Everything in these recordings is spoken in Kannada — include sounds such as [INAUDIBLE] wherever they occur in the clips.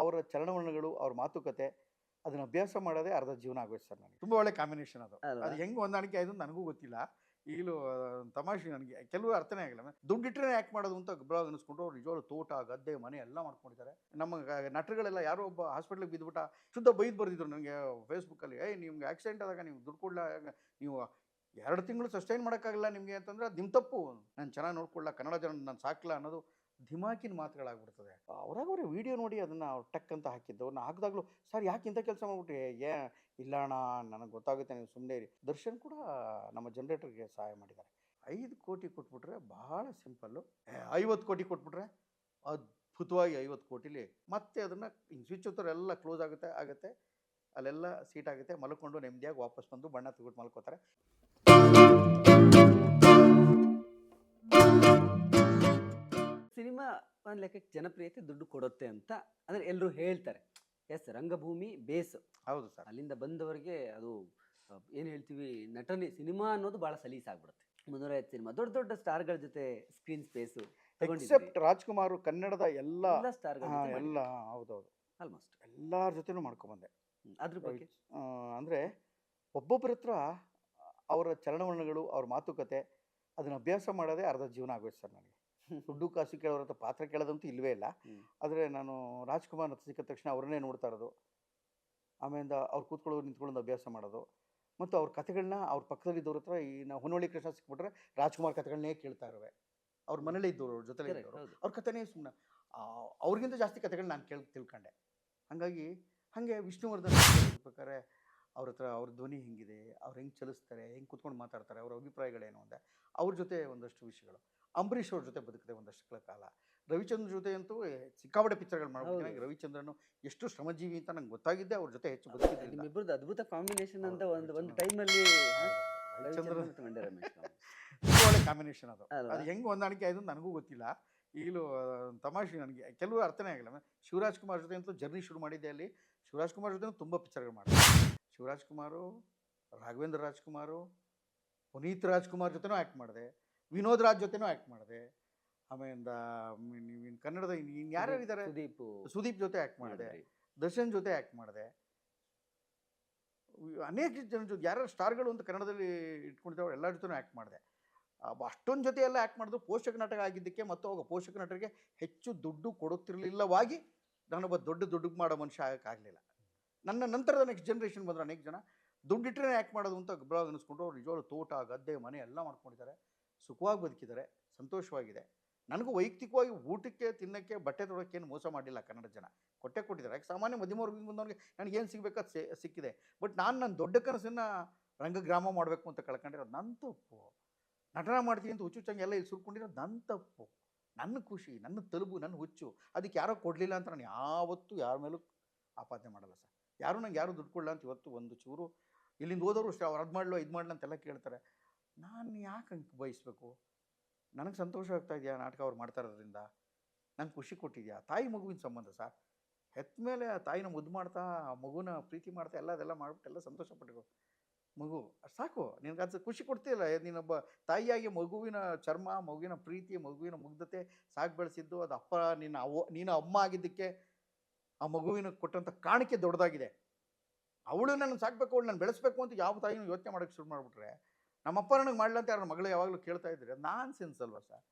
ಅವರ ಚಲನವಲನಗಳು ಅವ್ರ ಮಾತುಕತೆ ಅದನ್ನ ಅಭ್ಯಾಸ ಮಾಡೋದೇ ಅರ್ಧ ಜೀವನ ಆಗೋಯ್ತು ಸರ್ ನನಗೆ. ತುಂಬ ಒಳ್ಳೆ ಕಾಂಬಿನೇಷನ್ ಅದು. ಅದು ಹೆಂಗೆ ಹೊಂದಾಣಿಕೆ ಆಯ್ತು ನನಗೂ ಗೊತ್ತಿಲ್ಲ. ಈಗಲೂ ತಮಾಷೆ ನನಗೆ ಕೆಲವು ಅರ್ಥನೇ ಆಗಿಲ್ಲ. ದುಡ್ಡಿಟ್ಟರೆ ಯಾಕೆ ಮಾಡೋದು ಅಂತ ಬ್ಲಾಗ್ ಅನಿಸ್ಕೊಂಡು ಅವ್ರು ನಿಜವಾಗ್ಲೂ ತೋಟ ಗದ್ದೆ ಮನೆ ಎಲ್ಲ ಮಾಡ್ಕೊಂಡಿದ್ದಾರೆ. ನಮ್ಮ ನಟರುಗಳೆಲ್ಲ ಯಾರೋ ಒಬ್ಬ ಹಾಸ್ಪಿಟ್ಲಿಗೆ ಬಿದ್ದುಬಿಟ್ಟ ಶುದ್ಧ ಬೈದು ಬರೆದಿದ್ರು ನನಗೆ ಫೇಸ್ಬುಕ್ಕಲ್ಲಿ ಏಯ್ ನಿಮ್ಗೆ ಆಕ್ಸಿಡೆಂಟ್ ಆದಾಗ ನೀವು ದುಡ್ಡು ಕೊಡ್ಲ? ನೀವು ಎರಡು ತಿಂಗಳು ಸಸ್ಟೈನ್ ಮಾಡೋಕ್ಕಾಗಲ್ಲ ನಿಮಗೆ? ಅಂತಂದ್ರೆ ಅದು ನಿಮ್ಮ ತಪ್ಪು. ನಾನು ಚೆನ್ನಾಗಿ ನೋಡ್ಕೊಳ್ಳ ಕನ್ನಡ ಜನ ನಾನು ಸಾಕಲ್ಲ ಅನ್ನೋದು ಧಿಮಾಕಿನ ಮಾತುಗಳಾಗ್ಬಿಡ್ತದೆ. ಅವ್ರಾಗ ಅವ್ರೆ ವಿಡಿಯೋ ನೋಡಿ ಅದನ್ನು ಅವ್ರು ಟಕ್ ಅಂತ ಹಾಕಿದ್ದು. ನಾ ಹಾಕಿದಾಗಲೂ, ಸರ್, ಯಾಕೆ ಇಂಥ ಕೆಲಸ ಮಾಡಿಬಿಟ್ರಿ? ಏ, ಇಲ್ಲ ಅಣ್ಣ, ನನಗೆ ಗೊತ್ತಾಗುತ್ತೆ, ನೀವು ಸುಮ್ಮನೆ ಇರಿ. ದರ್ಶನ್ ಕೂಡ ನಮ್ಮ ಜನ್ರೇಟರ್ಗೆ ಸಹಾಯ ಮಾಡಿದ್ದಾರೆ. ಐದು ಕೋಟಿ ಕೊಟ್ಬಿಟ್ರೆ ಬಹಳ ಸಿಂಪಲ್ಲು. ಐವತ್ತು ಕೋಟಿ ಕೊಟ್ಬಿಟ್ರೆ ಅದ್ಭುತವಾಗಿ ಐವತ್ತು ಕೋಟಿಲಿ ಮತ್ತೆ ಅದನ್ನು ಸ್ವಿಚ್ ಎಲ್ಲ ಕ್ಲೋಸ್ ಆಗುತ್ತೆ ಆಗುತ್ತೆ. ಅಲ್ಲೆಲ್ಲ ಸೀಟ್ ಆಗುತ್ತೆ. ಮಲ್ಕೊಂಡು ನೆಮ್ಮದಿಯಾಗಿ ವಾಪಸ್ ಬಂದು ಬಣ್ಣ ತೆಗೆದು ಮಲ್ಕೋತಾರೆ. ಸಿನಿಮಾ ಒಂದು ಲೆಕ್ಕಕ್ಕೆ ಜನಪ್ರಿಯತೆ ದುಡ್ಡು ಕೊಡುತ್ತೆ ಅಂತ ಅಂದ್ರೆ ಎಲ್ಲರೂ ಹೇಳ್ತಾರೆ. ಎಸ್ ರಂಗಭೂಮಿ ಬೇಸ್. ಹೌದು ಸರ್. ಅಲ್ಲಿಂದ ಬಂದವರಿಗೆ ಅದು ಏನು ಹೇಳ್ತೀವಿ ನಟನೆ ಸಿನಿಮಾ ಅನ್ನೋದು ಭಾಳ ಸಲೀಸಾಗ್ಬಿಡುತ್ತೆ ಮುನ್ನೂರೈವತ್ತು ಸಿನಿಮಾ ದೊಡ್ಡ ದೊಡ್ಡ ಸ್ಟಾರ್ಗಳ ಜೊತೆ ಸ್ಕ್ರೀನ್ ಸ್ಪೇಸು ಎಕ್ಸೆಪ್ಟ್ ರಾಜ್ಕುಮಾರ್ ಕನ್ನಡದ ಎಲ್ಲ ಹಾ, ಎಲ್ಲ ಹೌದೌದು. ಆಲ್ಮೋಸ್ಟ್ ಎಲ್ಲರ ಜೊತೆನೂ ಮಾಡ್ಕೊಂಡ್ಬಂದೆ ಅದ್ರ ಬಗ್ಗೆ? ಅಂದರೆ ಅಂದ್ರೆ ಒಬ್ಬೊಬ್ಬರ ಹತ್ರ ಅವರ ಚಲನವಲನಗಳು ಅವ್ರ ಮಾತುಕತೆ ಅದನ್ನ ಅಭ್ಯಾಸ ಮಾಡೋದೇ ಅರ್ಧ ಜೀವನ ಆಗೋಯ್ತು ಸರ್ ನನಗೆ. ದುಡ್ಡು ಕಾಸು ಕೇಳೋರ ಹತ್ರ ಪಾತ್ರ ಕೇಳೋದಂತೂ ಇಲ್ವೇ ಇಲ್ಲ. ಆದರೆ ನಾನು ರಾಜ್ಕುಮಾರ್ ಹತ್ರ ಸಿಕ್ಕಿದ ತಕ್ಷಣ ಅವ್ರನ್ನೇ ನೋಡ್ತಾ ಇರೋದು. ಆಮೇಲೆ ಅವ್ರು ಕೂತ್ಕೊಳ್ಳೋರು ನಿಂತ್ಕೊಳ್ಳೋದು ಅಭ್ಯಾಸ ಮಾಡೋದು. ಮತ್ತು ಅವ್ರ ಕಥೆಗಳನ್ನ ಅವ್ರ ಪಕ್ಕದಲ್ಲಿದ್ದವ್ರ ಹತ್ರ ಈ ನಾವು ಹೊನ್ನೊಳ್ಳಿ ಕೃಷ್ಣ ಸಿಕ್ಬಿಟ್ರೆ ರಾಜ್ಕುಮಾರ್ ಕಥೆಗಳನ್ನೇ ಕೇಳ್ತಾ ಇರುವೆ. ಅವ್ರ ಮನೇಲಿ ಇದ್ದವ್ರು ಅವ್ರ ಜೊತೆಲೇ ಇದ್ದವರು. ಅವ್ರ ಕಥೆನೇ ಸುಮ್ಮನೆ ಅವ್ರಿಗಿಂತ ಜಾಸ್ತಿ ಕಥೆಗಳನ್ನ ನಾನು ಕೇಳಿ ತಿಳ್ಕೊಂಡೆ. ಹಾಗಾಗಿ ಹಾಗೆ ವಿಷ್ಣುವರ್ಧನ್ ಪ್ರಕಾರ ಅವ್ರ ಹತ್ರ ಅವ್ರ ಧ್ವನಿ ಹೆಂಗಿದೆ ಅವ್ರು ಹೆಂಗೆ ಚಲಿಸ್ತಾರೆ ಹೆಂಗೆ ಕುತ್ಕೊಂಡು ಮಾತಾಡ್ತಾರೆ ಅವ್ರ ಅಭಿಪ್ರಾಯಗಳೇನು ಅಂದೆ ಅವ್ರ ಜೊತೆ ಒಂದಷ್ಟು ವಿಷಯಗಳು. ಅಂಬರೀಷ್ ಅವ್ರ ಜೊತೆ ಬದುಕಿದೆ ಒಂದಷ್ಟು ಕಾಲ. ರವಿಚಂದ್ರ ಜೊತೆ ಅಂತೂ ಸಿಕ್ಕಾಬಡೆ ಸಿಕ್ಕಾಪಟ್ಟೆ ಪಿಕ್ಚರ್ಗಳು ಮಾಡ್ಬೇಕು ರವಿಚಂದ್ರನು ಎಷ್ಟು ಶ್ರಮಜೀವಿ ಅಂತ ನಂಗೆ ಗೊತ್ತಾಗಿದ್ದೆ ಅವ್ರ ಜೊತೆ ಹೆಚ್ಚು ಬದುಕಿದ್ದೆ ನಿಮ್ಮಿಬ್ಬರದ್ದು ಅದ್ಭುತ ಕಾಂಬಿನೇಷನ್ ಅಂತ ಒಂದು ಒಂದು. ಟೈಮಲ್ಲಿ ಒಳ್ಳೆ ಕಾಂಬಿನೇಷನ್ ಅದು. ಅದು ಹೆಂಗೆ ಹೊಂದಾಣಿಕೆ ಆಯ್ತು ನನಗೂ ಗೊತ್ತಿಲ್ಲ. ಈಗಲೂ ತಮಾಷೆ ನನಗೆ. ಕೆಲವು ಅರ್ಥನೇ ಆಗಿಲ್ಲ. ಶಿವರಾಜ್ ಕುಮಾರ್ ಜೊತೆ ಅಂತೂ ಜರ್ನಿ ಶುರು ಮಾಡಿದ್ದೆ ಅಲ್ಲಿ. ಶಿವರಾಜ್ ಕುಮಾರ್ ಜೊತೆ ತುಂಬ ಪಿಕ್ಚರ್ಗಳು ಮಾಡಿದೆ ಶಿವರಾಜ್ ಕುಮಾರು ರಾಘವೇಂದ್ರ ರಾಜ್ಕುಮಾರು ಪುನೀತ್ ರಾಜ್ಕುಮಾರ್ ಜೊತೆನೂ ಆ್ಯಕ್ಟ್ ಮಾಡಿದೆ. ವಿನೋದ್ ರಾಜ್ ಜೊತೆನೂ ಆ್ಯಕ್ಟ್ ಮಾಡಿದೆ. ಆಮೇಲಿಂದ ನೀವು ಕನ್ನಡದ ಇನ್ನು ಯಾರ್ಯಾರು ಇದ್ದಾರೆ ಸುದೀಪ್. ಸುದೀಪ್ ಜೊತೆ ಆ್ಯಕ್ಟ್ ಮಾಡಿದೆ. ದರ್ಶನ್ ಜೊತೆ ಆ್ಯಕ್ಟ್ ಮಾಡಿದೆ. ಅನೇಕ ಜನ ಜೊತೆ ಯಾರ್ಯಾರು ಸ್ಟಾರ್ಗಳು ಅಂತ ಕನ್ನಡದಲ್ಲಿ ಇಟ್ಕೊಂಡಿದ್ದಾವೆ ಎಲ್ಲರ ಜೊತೆನೂ ಆ್ಯಕ್ಟ್ ಮಾಡಿದೆ. ಅಷ್ಟೊಂದು ಜೊತೆ ಎಲ್ಲ ಆ್ಯಕ್ಟ್ ಮಾಡಿದ್ರು ಪೋಷಕ ನಾಟಕ ಆಗಿದ್ದಕ್ಕೆ ಮತ್ತು ಅವಾಗ ಪೋಷಕ ನಟರಿಗೆ ಹೆಚ್ಚು ದುಡ್ಡು ಕೊಡುತ್ತಿರಲಿಲ್ಲವಾಗಿ ನಾನೊಬ್ಬ ದೊಡ್ಡ ದುಡ್ಡು ಮಾಡೋ ಮನುಷ್ಯ ಆಗೋಕ್ಕಾಗಲಿಲ್ಲ ನನ್ನ ನಂತರದ ನೆಕ್ಸ್ಟ್ ಜನ್ರೇಷನ್ ಬಂದ್ರೆ ಅನೇಕ ಜನ ದುಡ್ಡಿಟ್ಟರೆ ಆ್ಯಕ್ಟ್ ಮಾಡೋದು ಅಂತ ಗಬ್ಬರಾಗಿ ಅನಿಸ್ಕೊಂಡು ಅವ್ರು ನಿಜವಾಗ್ಲೂ ತೋಟ ಗದ್ದೆ ಮನೆ ಎಲ್ಲ ಮಾಡ್ಕೊಂಡಿದ್ದಾರೆ. ಸುಖವಾಗಿ ಬದುಕಿದ್ದಾರೆ ಸಂತೋಷವಾಗಿದೆ. ನನಗೂ ವೈಯಕ್ತಿಕವಾಗಿ ಊಟಕ್ಕೆ, ತಿನ್ನಕ್ಕೆ, ಬಟ್ಟೆ ತೊಡೋಕ್ಕೆ ಏನು ಮೋಸ ಮಾಡಿಲ್ಲ ಕನ್ನಡ ಜನ. ಕೊಟ್ಟೆ ಕೊಟ್ಟಿದ್ದಾರೆ. ಯಾಕೆ ಸಾಮಾನ್ಯ ಮಧ್ಯಮ ವರ್ಗ ಬಂದವನಿಗೆ ನನಗೆ ಏನು ಸಿಗಬೇಕಾದ ಸೇ, ಸಿಕ್ಕಿದೆ. ಬಟ್ ನಾನು ನನ್ನ ದೊಡ್ಡ ಕನಸನ್ನು ರಂಗಗ್ರಾಮ ಮಾಡಬೇಕು ಅಂತ ಕಳ್ಕೊಂಡಿರೋದು ನನ್ನ ತಪ್ಪು. ನಟನ ಮಾಡ್ತೀನಿ ಅಂತ ಹುಚ್ಚುಚ್ಚಂಗೆ ಎಲ್ಲ ಇಲ್ಲಿ ಸುರ್ಕೊಂಡಿರೋದು ನನ್ನ ತಪ್ಪು. ನನ್ನ ಖುಷಿ, ನನ್ನ ತಲುಬು ನನ್ನ ಹುಚ್ಚು. ಅದಕ್ಕೆ ಯಾರೋ ಕೊಡಲಿಲ್ಲ ಅಂತ ನಾನು ಯಾವತ್ತೂ ಯಾರ ಮೇಲೂ ಆಪಾದನೆ ಮಾಡಲ್ಲ ಸರ್. ಯಾರೂ ನಂಗೆ ಯಾರೂ ದುಡ್ಡು ಕೊಡಲ್ಲ ಅಂತ ಇವತ್ತು ಒಂದು ಚೂರು ಇಲ್ಲಿಂದ ಹೋದವರು ಅಷ್ಟೇ. ಅವ್ರು ಅದು ಮಾಡಲು, ಇದು ಮಾಡಲ ಅಂತೆಲ್ಲ ಕೇಳ್ತಾರೆ. ನಾನು ಯಾಕೆ ಹಂಗೆ ಬಯಸ್ಬೇಕು? ನನಗೆ ಸಂತೋಷ ಆಗ್ತಾ ಇದೆಯಾ ನಾಟಕ ಅವ್ರು ಮಾಡ್ತಾ ಇರೋದ್ರಿಂದ? ನಂಗೆ ಖುಷಿ ಕೊಟ್ಟಿದ್ಯಾ? ತಾಯಿ ಮಗುವಿನ ಸಂಬಂಧ ಸರ್. ಹೆತ್ತ ಮೇಲೆ ಆ ತಾಯಿನ ಮುದ್ದು ಮಾಡ್ತಾ, ಆ ಮಗುನ ಪ್ರೀತಿ ಮಾಡ್ತಾ ಎಲ್ಲ ಅದೆಲ್ಲ ಮಾಡ್ಬಿಟ್ಟು ಎಲ್ಲ ಸಂತೋಷ ಪಟ್ಟಿರು ಮಗು ಸಾಕು. ನಿನಗೆ ಅದು ಖುಷಿ ಕೊಡ್ತಿಲ್ಲ. ನೀನೊಬ್ಬ ತಾಯಿಯಾಗಿ ಮಗುವಿನ ಚರ್ಮ, ಮಗುವಿನ ಪ್ರೀತಿ, ಮಗುವಿನ ಮುಗ್ಧತೆ, ಸಾಕು ಬೆಳೆಸಿದ್ದು, ಅದು ಅಪ್ಪ, ನಿನ್ನ ಅವ್ವ ನೀನು ಅಮ್ಮ ಆಗಿದ್ದಕ್ಕೆ ಆ ಮಗುವಿನ ಕೊಟ್ಟಂಥ ಕಾಣಿಕೆ ದೊಡ್ಡದಾಗಿದೆ. ಅವಳು ನನ್ನ ಸಾಕಬೇಕು ಅವಳು ನಾನು ಬೆಳೆಸ್ಬೇಕು ಅಂತ ಯಾವ ತಾಯಿನೂ ಯೋಚನೆ ಮಾಡೋಕ್ಕೆ ಶುರು ಮಾಡಿಬಿಟ್ರೆ ನಮ್ಮಪ್ಪ ನನಗೆ ಮಾಡ್ಲಂತ ಯಾರು ಮಗಳು ಯಾವಾಗಲೂ ಕೇಳ್ತಾ ಇದ್ರೆ ನಾನ್ ಸೆನ್ಸ್ ಅಲ್ವಾ ಸರ್?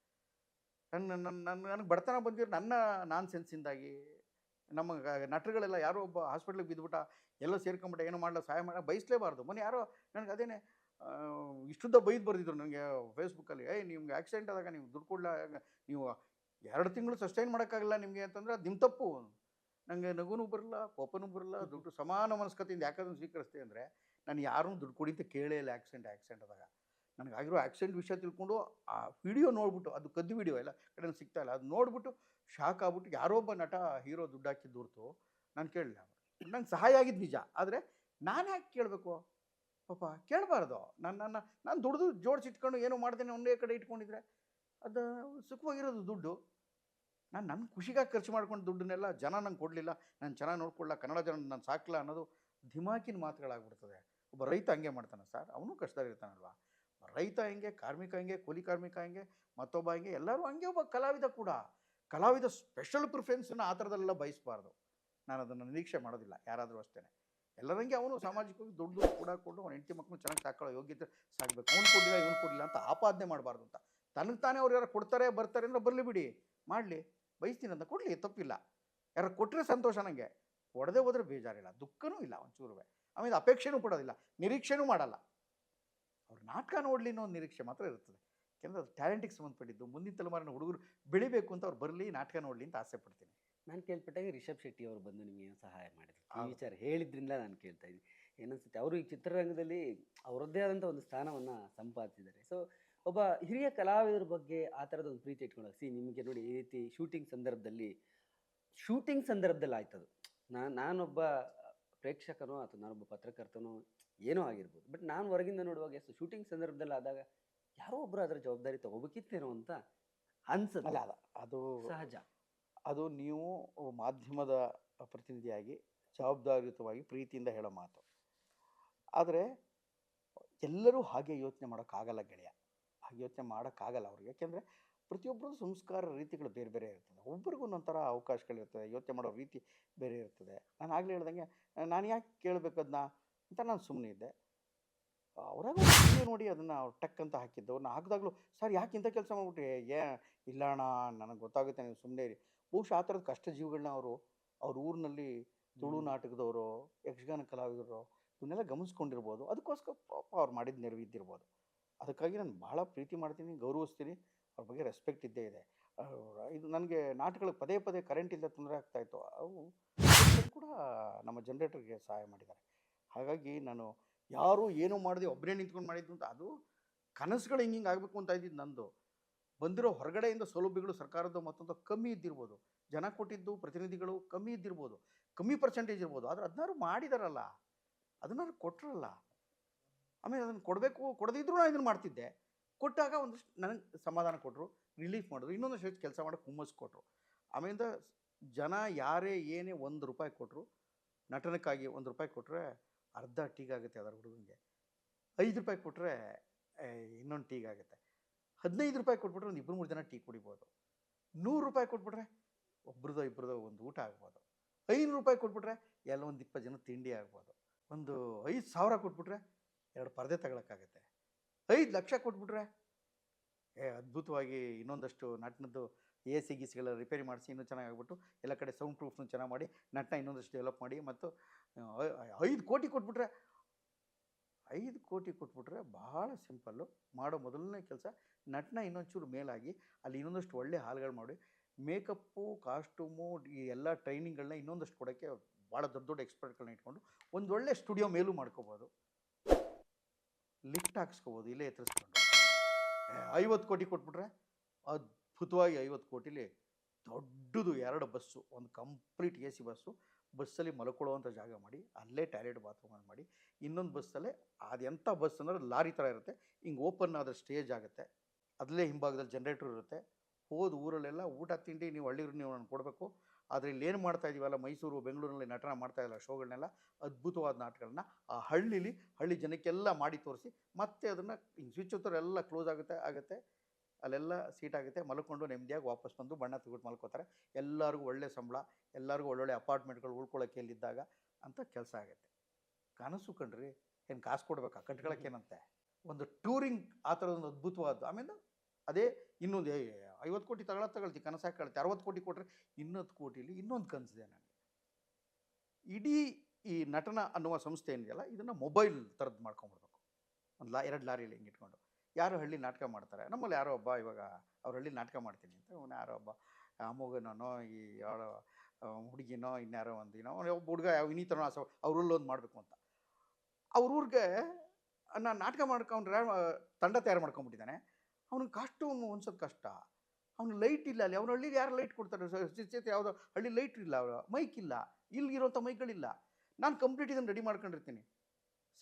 ನನ್ನ ನನ್ನ ನನ್ನ, ನನಗೆ ಬಡತನ ಬಂದಿರೋ ನನ್ನ ನಾನ್ ಸೆನ್ಸಿಂದಾಗಿ ನಮ್ಮ ನಟರುಗಳೆಲ್ಲ ಯಾರೋ ಒಬ್ಬ ಹಾಸ್ಪಿಟ್ಲಿಗೆ ಬಿದ್ದುಬಿಟ್ಟ ಎಲ್ಲ ಸೇರ್ಕೊಂಬಿಟ್ಟ, ಏನೋ ಮಾಡಲ್ಲ ಸಹಾಯ ಮಾಡ ಬಯಸಲೇಬಾರ್ದು ಮೊನ್ನೆ ಯಾರೋ ನನಗೆ ಅದೇನೆ ಇಷ್ಟುದ್ದ ಬೈದು ಬರ್ದಿದ್ರು ನನಗೆ ಫೇಸ್ಬುಕ್ಕಲ್ಲಿ, ಏಯ್, ನಿಮ್ಗೆ ಆಕ್ಸಿಡೆಂಟ್ ಆದಾಗ ನೀವು ದುಡ್ಡು ಕೊಡ್ಲ, ನೀವು ಎರಡು ತಿಂಗಳು ಸಸ್ಟೈನ್ ಮಾಡೋಕ್ಕಾಗಲ್ಲ ನಿಮಗೆ? ಅಂತಂದ್ರೆ, ಅದು ನಿಮ್ಮ ತಪ್ಪು. ನನಗೆ ನಗುನೂ ಬರಲ್ಲ, ಕೋಪನೂ ಬರಲ್ಲ, ದುಡ್ಡು ಸಮಾನ ಮನಸ್ಕತೆಯಿಂದ ಯಾಕಂದ್ರೆ ಸ್ವೀಕರಿಸ್ತೆ ಅಂದರೆ ನಾನು ಯಾರೂ ದುಡ್ಡು ಕೊಡಿ ಅಂತ ಕೇಳೇ ಇಲ್ಲ ಆ್ಯಕ್ಸಿಡೆಂಟ್ ಆಕ್ಸಿಡೆಂಟ್ ಆದಾಗ. ನನಗಾಗಿರೋ ಆಕ್ಸಿಡೆಂಟ್ ವಿಷಯ ತಿಳ್ಕೊಂಡು ಆ ವಿಡಿಯೋ ನೋಡ್ಬಿಟ್ಟು, ಅದು ಕದ್ದು ವಿಡಿಯೋ ಎಲ್ಲ ಕಡೆ ಸಿಗ್ತಾ ಇಲ್ಲ. ಅದು ನೋಡ್ಬಿಟ್ಟು ಶಾಕ್ ಆಗ್ಬಿಟ್ಟು ಯಾರೊಬ್ಬ ನಟ ಹೀರೋ ದುಡ್ಡು ಹಾಕಿದ್ದು ಹೊರ್ತು ನಾನು ಕೇಳಲಿಲ್ಲ. ನಂಗೆ ಸಹಾಯ ಆಗಿದ್ದು ನಿಜ, ಆದರೆ ನಾನು ಯಾಕೆ ಕೇಳಬೇಕು? ಪಾಪ ಕೇಳಬಾರ್ದು. ನಾನು ನನ್ನ ನಾನು ದುಡ್ದು ಜೋಡಿಸಿಟ್ಕೊಂಡು ಏನೋ ಮಾಡ್ತೇನೆ ಒಂದೇ ಕಡೆ ಇಟ್ಕೊಂಡಿದ್ರೆ, ಅದು ಸುಖವಾಗಿರೋದು ದುಡ್ಡು. ನಾನು ನನ್ನ ಖುಷಿಗಾಗಿ ಖರ್ಚು ಮಾಡ್ಕೊಂಡು ದುಡ್ಡನ್ನೆಲ್ಲ ಜನ ನಂಗೆ ಕೊಡಲಿಲ್ಲ, ನಾನು ಚೆನ್ನಾಗಿ ನೋಡ್ಕೊಳ್ಳ ಕನ್ನಡ ಜನ ನಾನು ಸಾಕಲ್ಲ ಅನ್ನೋದು ಧಿಮಾಕಿನ ಮಾತುಗಳಾಗ್ಬಿಡ್ತದೆ. ಒಬ್ಬ ರೈತ ಹಂಗೆ ಮಾಡ್ತಾನೆ, ಸರ್, ಅವನು ಕಷ್ಟದಲ್ಲಿರ್ತಾನಲ್ವಾ ರೈತ ಹೆಂಗೆ, ಕಾರ್ಮಿಕ ಹೆಂಗೆ, ಕೂಲಿ ಕಾರ್ಮಿಕ ಹೆಂಗೆ, ಮತ್ತೊಬ್ಬ ಹೆಂಗೆ, ಎಲ್ಲರೂ ಹಂಗೆ ಒಬ್ಬ ಕಲಾವಿದ ಕೂಡ. ಕಲಾವಿದ ಸ್ಪೆಷಲ್ ಪ್ರಿಫರೆನ್ಸನ್ನು ಆ ಥರದಲ್ಲೆಲ್ಲ ಬಯಸಬಾರ್ದು. ನಾನು ಅದನ್ನು ನಿರೀಕ್ಷೆ ಮಾಡೋದಿಲ್ಲ, ಯಾರಾದರೂ ಅಷ್ಟೇ ಎಲ್ಲರಂಗೆ ಅವನು ಸಾಮಾಜಿಕವಾಗಿ ದುಡ್ಡು ಕೂಡ ಕೊಡು, ಅವನ ಹೆಂಡತಿ ಮಕ್ಕಳು ಚೆನ್ನಾಗಿ ಸಾಕೊಳ್ಳೋ ಯೋಗ್ಯತೆ ಸಾಕಬೇಕು. ಅವ್ನು ಕೊಡಲಿಲ್ಲ, ಇವನು ಕೊಡಲಿಲ್ಲ ಅಂತ ಆಪಾದನೆ ಮಾಡಬಾರ್ದು ಅಂತ. ತನಗೆ ತಾನೇ ಅವ್ರು ಯಾರು ಕೊಡ್ತಾರೆ, ಬರ್ತಾರೆ ಅಂದ್ರೆ ಬರಲಿ ಬಿಡಿ. ಮಾಡಲಿ, ಬಯಸ್ತೀನಿ ಅಂತ ಕೊಡಲಿ, ತಪ್ಪಿಲ್ಲ. ಯಾರು ಕೊಟ್ಟರೆ ಸಂತೋಷ ನನಗೆ ಕೊಡದೆ ಹೋದರೆ ಬೇಜಾರಿಲ್ಲ, ದುಃಖನೂ ಇಲ್ಲ ಒಂಚೂರುವೆ. ಆಮೇಲೆ ಅಪೇಕ್ಷೆನೂ ಪಡೋದಿಲ್ಲ ನಿರೀಕ್ಷೆನೂ ಮಾಡಲ್ಲ. ಅವ್ರು ನಾಟಕ ನೋಡಲಿ ಅನ್ನೋ ಒಂದು ನಿರೀಕ್ಷೆ ಮಾತ್ರ ಇರ್ತದೆ ಯಾಕೆಂದರೆ ಅದು ಟ್ಯಾಲೆಂಟಿಗೆ ಸಂಬಂಧಪಟ್ಟಿದ್ದು. ಮುಂದಿನ ತಲೆಮಾರಿನ ಹುಡುಗರು ಬೆಳಿಬೇಕು ಅಂತ ಅವ್ರು ಬರಲಿ ನಾಟಕ ನೋಡಲಿ ಅಂತ ಆಸೆ ಪಡ್ತೀನಿ. ನಾನು ಕೇಳ್ಪಟ್ಟಾಗ ರಿಷಬ್ ಶೆಟ್ಟಿ ಅವರು ಬಂದು ನಿಮಗೆ ಏನು ಸಹಾಯ ಮಾಡಿದ್ರು? ಈ ವಿಚಾರ ಹೇಳಿದ್ರಿಂದ ನಾನು ಕೇಳ್ತಾ ಇದ್ದೀನಿ. ಏನನ್ಸುತ್ತೆ? ಅವರು ಈ ಚಿತ್ರರಂಗದಲ್ಲಿ ಅವರದ್ದೇ ಆದಂಥ ಒಂದು ಸ್ಥಾನವನ್ನು ಸಂಪಾದಿಸಿದ್ದಾರೆ. ಸೊ ಒಬ್ಬ ಹಿರಿಯ ಕಲಾವಿದರ ಬಗ್ಗೆ ಆ ಥರದ ಒಂದು ಪ್ರೀತಿ ಇಟ್ಕೊಂಡಾಗ ಸಿ ನಿಮಗೆ ನೋಡಿ ಈ ರೀತಿ ಶೂಟಿಂಗ್ ಸಂದರ್ಭದಲ್ಲಿ ಶೂಟಿಂಗ್ ಸಂದರ್ಭದಲ್ಲಿ ಆಯ್ತದು. ನಾನು ನಾನೊಬ್ಬ ಪ್ರೇಕ್ಷಕನೋ ಅಥವಾ ನಾನೊಬ್ಬ ಪತ್ರಕರ್ತನೋ ಏನೋ ಆಗಿರ್ಬೋದು. ಬಟ್ ನಾನು ಹೊರಗಿಂದ ನೋಡುವಾಗ ಎಷ್ಟು ಶೂಟಿಂಗ್ ಸಂದರ್ಭದಲ್ಲಿ ಆದಾಗ ಯಾರೋ ಒಬ್ಬರು ಅದರ ಜವಾಬ್ದಾರಿ ತಗೋಬೇಕಿತ್ತೇನೋ ಅಂತ ಅನ್ಸುತ್ತೆ. ಅಲ್ಲ ಅಲ್ಲ ಅದು ಸಹಜ. ಅದು ನೀವು ಮಾಧ್ಯಮದ ಪ್ರತಿನಿಧಿಯಾಗಿ ಜವಾಬ್ದಾರಿಯುತವಾಗಿ ಪ್ರೀತಿಯಿಂದ ಹೇಳೋ ಮಾತು. ಆದರೆ ಎಲ್ಲರೂ ಹಾಗೆ ಯೋಚನೆ ಮಾಡೋಕ್ಕಾಗಲ್ಲ ಗೆಳೆಯ. ಹಾಗೆ ಯೋಚನೆ ಮಾಡೋಕ್ಕಾಗಲ್ಲ ಅವ್ರಿಗೆ. ಯಾಕೆಂದರೆ ಪ್ರತಿಯೊಬ್ಬರು ಸಂಸ್ಕಾರ ರೀತಿಗಳು ಬೇರೆ ಬೇರೆ ಇರ್ತದೆ. ಒಬ್ರಿಗೂ ಒಂಥರ ಅವಕಾಶಗಳಿರ್ತದೆ ಯೋಚನೆ ಮಾಡೋ ರೀತಿ ಬೇರೆ ಇರ್ತದೆ. ನಾನು ಆಗಲೇ ಹೇಳ್ದಂಗೆ ನಾನು ಯಾಕೆ ಕೇಳಬೇಕು ಅದನ್ನ ಅಂತ ನಾನು ಸುಮ್ಮನೆ ಇದ್ದೆ. ಅವರಾಗ ನೋಡಿ ಅದನ್ನು ಅವ್ರು ಟಕ್ ಅಂತ ಹಾಕಿದ್ದು. ನಾನು ಹಾಕಿದಾಗಲೂ ಸರ್ ಯಾಕೆ ಇಂಥ ಕೆಲಸ ಮಾಡ್ಬಿಟ್ರಿ? ಏ ಇಲ್ಲ ಅಣ್ಣ ನನಗೆ ಗೊತ್ತಾಗುತ್ತೆ ನೀವು ಸುಮ್ಮನೆ ಇರಿ. ಬಹುಶಃ ಆ ಥರದ ಕಷ್ಟ ಜೀವಿಗಳನ್ನ ಅವರು ಅವ್ರ ಊರಿನಲ್ಲಿ ತುಳು ನಾಟಕದವರು ಯಕ್ಷಗಾನ ಕಲಾವಿದರು ಇವನ್ನೆಲ್ಲ ಗಮನಿಸ್ಕೊಂಡಿರ್ಬೋದು. ಅದಕ್ಕೋಸ್ಕರ ಪಾಪ ಅವ್ರು ಮಾಡಿದ ನೆರವಿದ್ದಿರ್ಬೋದು. ಅದಕ್ಕಾಗಿ ನಾನು ಭಾಳ ಪ್ರೀತಿ ಮಾಡ್ತೀನಿ ಗೌರವಿಸ್ತೀನಿ. ಅವ್ರ ಬಗ್ಗೆ ರೆಸ್ಪೆಕ್ಟ್ ಇದ್ದೇ ಇದೆ. ಇದು ನನಗೆ ನಾಟಕಗಳಿಗೆ ಪದೇ ಪದೇ ಕರೆಂಟ್ ಇಲ್ಲದೆ ತೊಂದರೆ ಆಗ್ತಾಯಿತ್ತು ಅವು ಕೂಡ ನಮ್ಮ ಜನ್ರೇಟರ್ಗೆ ಸಹಾಯ ಮಾಡಿದ್ದಾರೆ. ಹಾಗಾಗಿ ನಾನು ಯಾರು ಏನು ಮಾಡಿದೆ ಒಬ್ಬರೇ ನಿಂತ್ಕೊಂಡು ಮಾಡಿದ್ದು ಅಂತ ಅದು ಕನಸುಗಳು ಹಿಂಗೆ ಹಿಂಗೆ ಆಗಬೇಕು ಅಂತ ಇದ್ದಿದ್ದು ನಂದು. ಬಂದಿರೋ ಹೊರಗಡೆಯಿಂದ ಸೌಲಭ್ಯಗಳು ಸರ್ಕಾರದ ಮತ್ತೊಂದು ಕಮ್ಮಿ ಇದ್ದಿರ್ಬೋದು. ಜನ ಕೊಟ್ಟಿದ್ದು ಪ್ರತಿನಿಧಿಗಳು ಕಮ್ಮಿ ಇದ್ದಿರ್ಬೋದು. ಕಮ್ಮಿ ಪರ್ಸೆಂಟೇಜ್ ಇರ್ಬೋದು. ಆದರೆ ಅದನ್ನಾರು ಮಾಡಿದಾರಲ್ಲ. ಅದನ್ನಾರು ಕೊಟ್ಟರಲ್ಲ ಆಮೇಲೆ ಅದನ್ನು ಕೊಡಬೇಕು, ಕೊಡದಿದ್ರು ನಾನು ಇದನ್ನು ಮಾಡ್ತಿದ್ದೆ. ಕೊಟ್ಟಾಗ ಒಂದಷ್ಟು ನನಗೆ ಸಮಾಧಾನ ಕೊಟ್ಟರು ರಿಲೀಫ್ ಮಾಡಿದ್ರು. ಇನ್ನೊಂದಷ್ಟು ಹೆಚ್ಚು ಕೆಲಸ ಮಾಡೋಕ್ಕೆ ಹುಮ್ಮಸ್ ಕೊಟ್ಟರು ಆಮೇಲಿಂದ ಜನ ಯಾರೇ ಏನೇ ಒಂದು ರೂಪಾಯಿ ಕೊಟ್ಟರು ನಟನಕ್ಕಾಗಿ ಒಂದು ರೂಪಾಯಿ ಕೊಟ್ಟರೆ ಅರ್ಧ ಟೀಗಾಗುತ್ತೆ ಅದರ ಹುಡುಗನಿಗೆ. ಐದು ರೂಪಾಯಿ ಕೊಟ್ಟರೆ ಇನ್ನೊಂದು ಟೀಗಾಗುತ್ತೆ ಹದಿನೈದು ರೂಪಾಯಿ ಕೊಟ್ಬಿಟ್ರೆ ಒಂದು ಇಬ್ಬರು ಮೂರು ಜನ ಟೀ ಕುಡಿಬೋದು. ನೂರು ರೂಪಾಯಿ ಕೊಟ್ಬಿಟ್ರೆ ಒಬ್ರದೋ ಇಬ್ಬರದೋ ಒಂದು ಊಟ ಆಗ್ಬೋದು. ಐನೂರು ರೂಪಾಯಿ ಕೊಟ್ಬಿಟ್ರೆ ಎಲ್ಲ ಒಂದು ಇಪ್ಪತ್ತು ಜನ ತಿಂಡಿ ಆಗ್ಬೋದು. ಒಂದು ಐದು ಸಾವಿರ ಕೊಟ್ಬಿಟ್ರೆ ಎರಡು ಪರದೆ ತಗೊಳಕ್ಕಾಗತ್ತೆ. ಐದು ಲಕ್ಷ ಕೊಟ್ಬಿಟ್ರೆ. ಏ, ಅದ್ಭುತವಾಗಿ ಇನ್ನೊಂದಷ್ಟು ನಟನದ್ದು ಎ ಸಿ ಗೀಸಿಗೆಲ್ಲ ರಿಪೇರಿ ಮಾಡಿಸಿ ಇನ್ನೂ ಚೆನ್ನಾಗಿ ಆಗ್ಬಿಟ್ಟು ಎಲ್ಲ ಕಡೆ ಸೌಂಡ್ ಪ್ರೂಫ್ನು ಚೆನ್ನಾಗಿ ಮಾಡಿ, ನಟನ ಇನ್ನೊಂದಷ್ಟು ಡೆವಲಪ್ ಮಾಡಿ ಮತ್ತು ಐದು ಕೋಟಿ ಕೊಟ್ಬಿಟ್ರೆ. ಐದು ಕೋಟಿ ಕೊಟ್ಬಿಟ್ರೆ ಭಾಳ ಸಿಂಪಲ್ಲು ಮಾಡೋ ಮೊದಲನೇ ಕೆಲಸ ನಟನ ಇನ್ನೊಂಚೂರು ಮೇಲಾಗಿ ಅಲ್ಲಿ ಇನ್ನೊಂದಷ್ಟು ಒಳ್ಳೆ ಹಾಲ್ಗಳು ಮಾಡಿ ಮೇಕಪ್ಪು ಕಾಸ್ಟ್ಯೂಮು ಈ ಎಲ್ಲ ಟ್ರೈನಿಂಗ್ಗಳನ್ನ ಇನ್ನೊಂದಷ್ಟು ಕೊಡೋಕ್ಕೆ ಭಾಳ ದೊಡ್ಡ ದೊಡ್ಡ ಎಕ್ಸ್ಪರ್ಟ್ಗಳನ್ನ ಇಟ್ಕೊಂಡು ಒಂದು ಒಳ್ಳೆ ಸ್ಟುಡಿಯೋ ಮೇಲೂ ಮಾಡ್ಕೋಬೋದು. ಲಿಫ್ಟ್ ಹಾಕ್ಸ್ಕೋಬೋದು, ಇಲ್ಲೇ ಎತ್ತರಿಸ್ಕೊಂಡು ಐವತ್ತು ಕೋಟಿ ಕೊಟ್ಬಿಟ್ರೆ ಅದ್ಭುತವಾಗಿ ಐವತ್ತು ಕೋಟಿಲಿ ದೊಡ್ಡದು ಎರಡು ಬಸ್ಸು, ಒಂದು ಕಂಪ್ಲೀಟ್ ಎ ಸಿ ಬಸ್ಸು, ಬಸ್ಸಲ್ಲಿ ಮಲ್ಕೊಳ್ಳುವಂಥ ಜಾಗ ಮಾಡಿ, ಅಲ್ಲೇ ಟಾಯ್ಲೆಟ್ ಬಾತ್ರೂಮ್ ಮಾಡಿ, ಇನ್ನೊಂದು ಬಸ್ಸಲ್ಲೇ ಅದೆಂಥ ಬಸ್ ಅಂದರೆ ಲಾರಿ ಥರ ಇರುತ್ತೆ, ಹಿಂಗೆ ಓಪನ್ ಆದ ಸ್ಟೇಜ್ ಆಗುತ್ತೆ ಅದಲ್ಲೇ ಹಿಂಭಾಗದಲ್ಲಿ ಜನ್ರೇಟ್ರ್ ಇರುತ್ತೆ, ಹೋದ ಊರಲ್ಲೆಲ್ಲ ಊಟ, ತಿಂಡಿ, ನೀವು ಹಳ್ಳಿರು ನೀವು ನಾನು ಕೊಡಬೇಕು ಆದರೆ ಇಲ್ಲಿ ಏನು ಮಾಡ್ತಾ ಇದೀವಲ್ಲ, ಮೈಸೂರು, ಬೆಂಗಳೂರಿನಲ್ಲಿ ನಟನ ಮಾಡ್ತಾ ಇಲ್ಲ ಶೋಗಳನ್ನೆಲ್ಲ, ಅದ್ಭುತವಾದ ನಾಟಕಗಳನ್ನ ಆ ಹಳ್ಳಿಲಿ, ಹಳ್ಳಿ ಜನಕ್ಕೆಲ್ಲ ಮಾಡಿ ತೋರಿಸಿ, ಮತ್ತೆ ಅದನ್ನು ಸ್ವಿಚ್ ಎಲ್ಲ ಕ್ಲೋಸ್ ಆಗುತ್ತೆ ಆಗುತ್ತೆ, ಅಲ್ಲೆಲ್ಲ ಸೀಟ್ ಆಗುತ್ತೆ, ಮಲ್ಕೊಂಡು ನೆಮ್ಮದಿಯಾಗಿ ವಾಪಸ್ ಬಂದು ಬಣ್ಣ ತೆಗೆದು ಮಲ್ಕೋತಾರೆ. ಎಲ್ಲರಿಗೂ ಒಳ್ಳೆ ಸಂಬಳ, ಎಲ್ಲರಿಗೂ ಒಳ್ಳೊಳ್ಳೆ ಅಪಾರ್ಟ್ಮೆಂಟ್ಗಳು ಉಳ್ಕೊಳ್ಳೋಕೆ ಇಲ್ಲಿದ್ದಾಗ ಅಂತ ಕೆಲಸ ಆಗುತ್ತೆ. ಕನಸು ಕಣ್ರಿ ಏನು ಕಾಸು ಕೊಡ್ಬೇಕ? ಏನಂತೆ? ಒಂದು ಟೂರಿಂಗ್ ಆ ಥರದ ಒಂದು ಅದ್ಭುತವಾದ್ದು ಆಮೇಲೆ ಅದೇ ಇನ್ನೊಂದು ಐವತ್ತು ಕೋಟಿ ತಗೊಳ್ಳೋದು ತಗೊಳ್ತಿ, ಕನಸು ಕಳ್ತೆ. ಅರವತ್ತು ಕೋಟಿ ಕೊಟ್ಟರೆ ಇನ್ನೊಂದು ಕೋಟಿಲಿ ಇನ್ನೊಂದು ಕನಸಿದೆ ನನಗೆ. ಇಡೀ ಈ ನಟನ ಅನ್ನುವ ಸಂಸ್ಥೆ ಏನಿದೆಯಲ್ಲ, ಇದನ್ನು ಮೊಬೈಲ್ ಥರದ್ದು ಮಾಡ್ಕೊಂಬಿಡ್ಬೇಕು ಒಂದು ಲಾ, ಎರಡು ಲಾರಿಯಲ್ಲಿ ಹಿಂಗೆ ಇಟ್ಕೊಂಡು. ಯಾರು ಹಳ್ಳಿ ನಾಟಕ ಮಾಡ್ತಾರೆ. ನಮ್ಮಲ್ಲಿ ಯಾರೋ ಒಬ್ಬ, ಇವಾಗ ಅವ್ರ ಹಳ್ಳಿ ನಾಟಕ ಮಾಡ್ತೀನಿ ಅಂತ, ಅವನು ಯಾರೋ ಒಬ್ಬ ಅಮ್ಮಗನೋ ಈ ಯಾರೋ ಹುಡುಗಿನೋ, ಇನ್ಯಾರೋ ಒಂದು ಏನೋ ಒಬ್ಬ ಹುಡುಗ, ಯಾವ ಇನ್ನಿತನೋ ಆಸೆ ಅವ್ರಲ್ಲಿ ಒಂದು ಮಾಡಬೇಕು ಅಂತ. ಅವ್ರ ಊರಿಗೆ ನಾನು ನಾಟಕ ಮಾಡ್ಕೊಂಡ್ರೆ ತಂಡ ತಯಾರು ಮಾಡ್ಕೊಂಬಿಟ್ಟಿದ್ದಾನೆ ಅವ್ನಿಗೆ ಕಾಸ್ಟ್ಯೂಮ್ ಹೊಂದ್ಸೋದು ಕಷ್ಟ. ಅವ್ನು ಲೈಟ್ ಇಲ್ಲ ಅಲ್ಲಿ. ಅವ್ನ ಹಳ್ಳಿಗೆ ಯಾರು ಲೈಟ್ ಕೊಡ್ತಾರೆ? ಯಾವುದೋ ಹಳ್ಳಿ ಲೈಟ್ ಇಲ್ಲ ಅವರ. ಮೈಕ್ ಇಲ್ಲ. ಇಲ್ಲಿ ಇಲ್ಲಿರೋಂಥ ಮೈಕ್ಗಳಿಲ್ಲ ನಾನು ಕಂಪ್ಲೀಟ್ ಇದನ್ನು ರೆಡಿ ಮಾಡ್ಕೊಂಡಿರ್ತೀನಿ.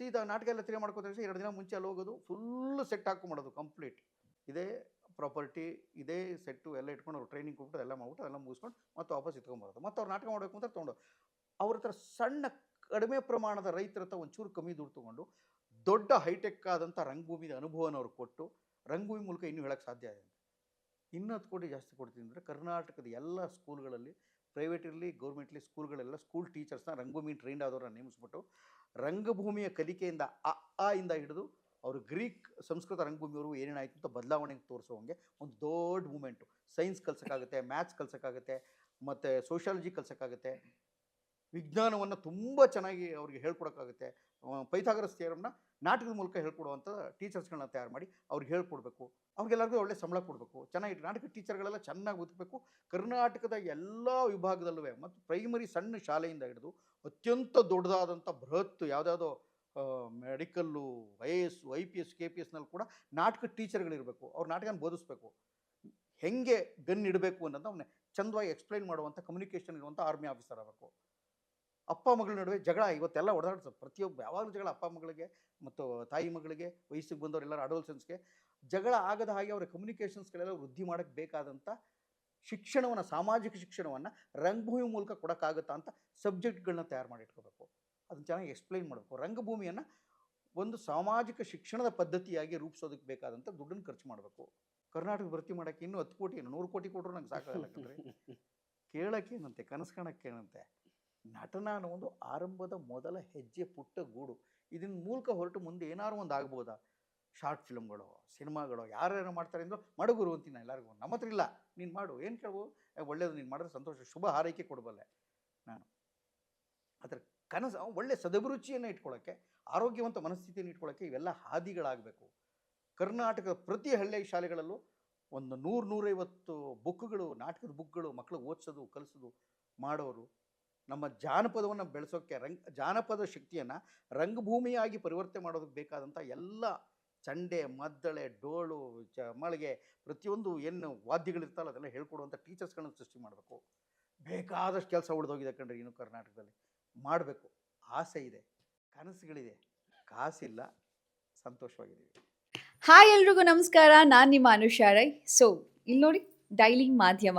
ಸೀದಾ ನಾಟಕ ಎಲ್ಲ ತಿರುಗಿ ಮಾಡ್ಕೋತಾರೆ ಎರಡು ದಿನ ಮುಂಚೆ ಅಲ್ಲಿ ಹೋಗೋದು ಫುಲ್ಲು ಸೆಟ್ ಹಾಕೊಂಬಿಡೋದು ಕಂಪ್ಲೀಟ್ ಇದೇ ಪ್ರಾಪರ್ಟಿ ಇದೇ ಸೆಟ್ಟು ಎಲ್ಲ ಇಟ್ಕೊಂಡು ಅವ್ರು ಟ್ರೈನಿಂಗ್ ಕೊಟ್ಬಿಟ್ಟು ಅದೆಲ್ಲ ಮಾಡ್ಬಿಟ್ಟು ಎಲ್ಲ ಮುಗಿಸ್ಕೊಂಡು ಮತ್ತೆ ವಾಪಸ್ ಇಟ್ಕೊಂಬರೋದು ಮತ್ತು ಅವ್ರು ನಾಟಕ ಮಾಡಬೇಕು ಅಂತ ತೊಗೊಂಡು ಅವ್ರ ಹತ್ರ ಸಣ್ಣ ಕಡಿಮೆ ಪ್ರಮಾಣದ ರೈತರ ಹತ್ರ ಒಂಚೂರು ಕಮ್ಮಿ ದುಡ್ಡು ತೊಗೊಂಡು, ದೊಡ್ಡ ಹೈಟೆಕ್ ಆದಂಥ ರಂಗಭೂಮಿದ ಅನುಭವನ ಅವ್ರು ಕೊಟ್ಟು, ರಂಗಭೂಮಿ ಮೂಲಕ ಇನ್ನೂ ಹೇಳೋಕ್ಕೆ ಸಾಧ್ಯ ಇದೆ ಇನ್ನೂ ಕೋಟಿ ಜಾಸ್ತಿ ಕೊಡ್ತೀನಿ ಅಂದರೆ ಕರ್ನಾಟಕದ ಎಲ್ಲ ಸ್ಕೂಲ್ಗಳಲ್ಲಿ ಪ್ರೈವೇಟ್ ಇರಲಿ ಗೌರ್ಮೆಂಟ್ ಇರಲಿ ಸ್ಕೂಲ್ಗಳೆಲ್ಲ ಸ್ಕೂಲ್ ಟೀಚರ್ಸ್ನ ರಂಗಭೂಮಿ ಟ್ರೈನ್ಡ್ ಆದವ್ರನ್ನ ನೇಮಿಸ್ಬಿಟ್ಟು ರಂಗಭೂಮಿಯ ಕಲಿಕೆಯಿಂದ ಅ, ಆ ಇಂದ ಹಿಡಿದು ಅವರು ಗ್ರೀಕ್ ಸಂಸ್ಕೃತ ರಂಗಭೂಮಿಯವರು ಏನೇನಾಯಿತು ಅಂತ ಬದಲಾವಣೆಗೆ ತೋರಿಸೋವಂಗೆ ಒಂದು ದೊಡ್ಡ ಮೂಮೆಂಟು. ಸೈನ್ಸ್ ಕಲ್ಸೋಕ್ಕಾಗುತ್ತೆ, ಮ್ಯಾಥ್ಸ್ ಕಲ್ಸೋಕ್ಕಾಗುತ್ತೆ, ಮತ್ತು ಸೋಷಾಲಜಿ ಕಲ್ಸೋಕ್ಕಾಗುತ್ತೆ. ವಿಜ್ಞಾನವನ್ನು ತುಂಬ ಚೆನ್ನಾಗಿ ಅವ್ರಿಗೆ ಹೇಳ್ಕೊಡೋಕ್ಕಾಗುತ್ತೆ. ಪೈಥಾಗರಸ್ ಥಿಯರಮ್ನ ನಾಟಕದ ಮೂಲಕ ಹೇಳ್ಕೊಡುವಂಥ ಟೀಚರ್ಸ್ಗಳನ್ನ ತಯಾರು ಮಾಡಿ ಅವ್ರಿಗೆ ಹೇಳ್ಕೊಡ್ಬೇಕು. ಅವ್ರಿಗೆಲ್ಲರಿಗೂ ಒಳ್ಳೆ ಸಂಬಳ ಕೊಡಬೇಕು. ಚೆನ್ನಾಗಿ ನಾಟಕ ಟೀಚರ್ಗಳೆಲ್ಲ ಚೆನ್ನಾಗಿ ಓದಬೇಕು. ಕರ್ನಾಟಕದ ಎಲ್ಲ ವಿಭಾಗದಲ್ಲೂ ಮತ್ತು ಪ್ರೈಮರಿ ಸಣ್ಣ ಶಾಲೆಯಿಂದ ಹಿಡಿದು ಅತ್ಯಂತ ದೊಡ್ಡದಾದಂಥ ಬೃಹತ್ ಯಾವುದ್ಯಾವುದೋ medical I A S I P S K P ಎಸ್ನಲ್ಲಿ ಕೂಡ ನಾಟಕ ಟೀಚರ್ಗಳಿರಬೇಕು ಅವ್ರು ನಾಟಕನ ಬೋಧಿಸ್ಬೇಕು. ಹೆಂಗೆ ಗನ್ ಇಡಬೇಕು ಅನ್ನೋದು ಅವನ್ನ ಚಂದವಾಗಿ ಎಕ್ಸ್ಪ್ಲೈನ್ ಮಾಡುವಂಥ ಕಮ್ಯುನಿಕೇಷನ್ ಇರುವಂಥ ಆರ್ಮಿ ಆಫೀಸರ್ ಆಗಬೇಕು. ಅಪ್ಪ ಮಗಳ ನಡುವೆ ಜಗಳ ಇವತ್ತೆಲ್ಲ ಹೊಡೆದಾಡ್ತದೆ ಪ್ರತಿಯೊಬ್ಬ ಯಾವಾಗಲೂ ಜಗಳ ಅಪ್ಪ ಮಗಳಿಗೆ ಮತ್ತು ತಾಯಿ ಮಗಳಿಗೆ ವಯಸ್ಸಿಗೆ ಬಂದವರೆಲ್ಲರೂ ಅಡೋಲ್ಸನ್ಸ್ಗೆ ಜಗಳ ಆಗದ ಹಾಗೆ ಅವರ ಕಮ್ಯುನಿಕೇಷನ್ಸ್ಗಳೆಲ್ಲ ವೃದ್ಧಿ ಮಾಡೋಕ್ಕೆ ಬೇಕಾದಂಥ ಶಿಕ್ಷಣವನ್ನು ಸಾಮಾಜಿಕ ಶಿಕ್ಷಣವನ್ನು ರಂಗಭೂಮಿ ಮೂಲಕ ಕೊಡೋಕ್ಕಾಗುತ್ತಾ ಅಂತ ಸಬ್ಜೆಕ್ಟ್ಗಳನ್ನ ತಯಾರು ಮಾಡಿ ಇಟ್ಕೋಬೇಕು. ಅದನ್ನು ಚೆನ್ನಾಗಿ ಎಕ್ಸ್ಪ್ಲೈನ್ ಮಾಡಬೇಕು. ರಂಗಭೂಮಿಯನ್ನು ಒಂದು ಸಾಮಾಜಿಕ ಶಿಕ್ಷಣದ ಪದ್ಧತಿಯಾಗಿ ರೂಪಿಸೋದಕ್ಕೆ ಬೇಕಾದಂಥ ದುಡ್ಡನ್ನು ಖರ್ಚು ಮಾಡಬೇಕು. ಕರ್ನಾಟಕ ಭರ್ತಿ ಮಾಡೋಕ್ಕೆ ಇನ್ನೂ ಹತ್ತು ಕೋಟಿ ನೂರು ಕೋಟಿ ಕೊಟ್ಟರು ನಂಗೆ ಸಾಕಾಗಲ್ಲ ಕಣ್ರಿ. [LAUGHS] ಕೇಳೋಕ್ಕೇನಂತೆ ಕನಸು ಕಾಣೋಕ್ಕೇನಂತೆ ನಟನ ಅನ್ನೋ ಒಂದು ಆರಂಭದ ಮೊದಲ ಹೆಜ್ಜೆ ಪುಟ್ಟ ಗೂಡು. ಇದನ್ನ ಮೂಲಕ ಹೊರಟು ಮುಂದೆ ಏನಾದ್ರು ಒಂದು ಆಗ್ಬೋದಾ? ಶಾರ್ಟ್ ಫಿಲ್ಮ್ಗಳು ಸಿನಿಮಾಗಳು, ಯಾರ್ಯಾರು ಮಾಡ್ತಾರೆ ಅಂದ್ರೆ, ಮಡಗುರು ಗುರು ಅಂತೀನಿ ಎಲ್ಲರಿಗೂ, ನಮ್ಮ ಹತ್ರ ಇಲ್ಲ, ನೀನು ಮಾಡು, ಏನು ಕೇಳು ಒಳ್ಳೇದು, ನೀನು ಮಾಡಿದ್ರೆ ಸಂತೋಷ, ಶುಭ ಹಾರೈಕೆ ಕೊಡಬಲ್ಲೆ. ನಾನು. ಅದರ ಕನಸು, ಒಳ್ಳೆ ಸದಭಿರುಚಿಯನ್ನು ಇಟ್ಕೊಳ್ಳೋಕ್ಕೆ ಆರೋಗ್ಯವಂತ ಮನಸ್ಥಿತಿಯನ್ನು ಇಟ್ಕೊಳ್ಳೋಕ್ಕೆ ಇವೆಲ್ಲ ಹಾದಿಗಳಾಗಬೇಕು. ಕರ್ನಾಟಕದ ಪ್ರತಿ ಹಳ್ಳಿ ಶಾಲೆಗಳಲ್ಲೂ ಒಂದು ನೂರು ನೂರೈವತ್ತು ಬುಕ್ಗಳು, ನಾಟಕದ ಬುಕ್ಗಳು ಮಕ್ಕಳು ಓದಿಸೋದು, ಕಲಿಸೋದು ಮಾಡೋರು ನಮ್ಮ ಜಾನಪದವನ್ನು ಬೆಳೆಸೋಕ್ಕೆ ರಂಗ್, ಜಾನಪದ ಶಕ್ತಿಯನ್ನು ರಂಗಭೂಮಿಯಾಗಿ ಪರಿವರ್ತನೆ ಮಾಡೋದಕ್ಕೆ ಬೇಕಾದಂಥ ಎಲ್ಲ ಚಂಡೆ, ಮದ್ದಳೆ ಡೋಳು ಮಳಿಗೆ ಪ್ರತಿಯೊಂದು ಏನು ವಾದ್ಯಗಳಿರ್ತಲ್ಲ ಅದೆಲ್ಲ ಹೇಳ್ಕೊಡುವಂಥ ಟೀಚರ್ಸ್ಗಳನ್ನು ಸೃಷ್ಟಿ ಮಾಡಬೇಕು. ಬೇಕಾದಷ್ಟು ಕೆಲಸ ಉಳಿದೋಗಿದೆ ಕಣ್ರಿ ಇನ್ನು ಕರ್ನಾಟಕದಲ್ಲಿ. ಮಾಡಬೇಕು. ಆಸೆ ಇದೆ. ಕನಸುಗಳಿದೆ. ಕಾಸಿಲ್ಲ. ಸಂತೋಷವಾಗಿದ್ದೀವಿ. ಹಾಯ್ ಎಲ್ರಿಗೂ ನಮಸ್ಕಾರ. ನಾನು ನಿಮ್ಮ ಅನುಷಾ ರೈ. ಸೊ ಇಲ್ಲಿ ನೋಡಿ ಡೈಲಿ ಮಾಧ್ಯಮ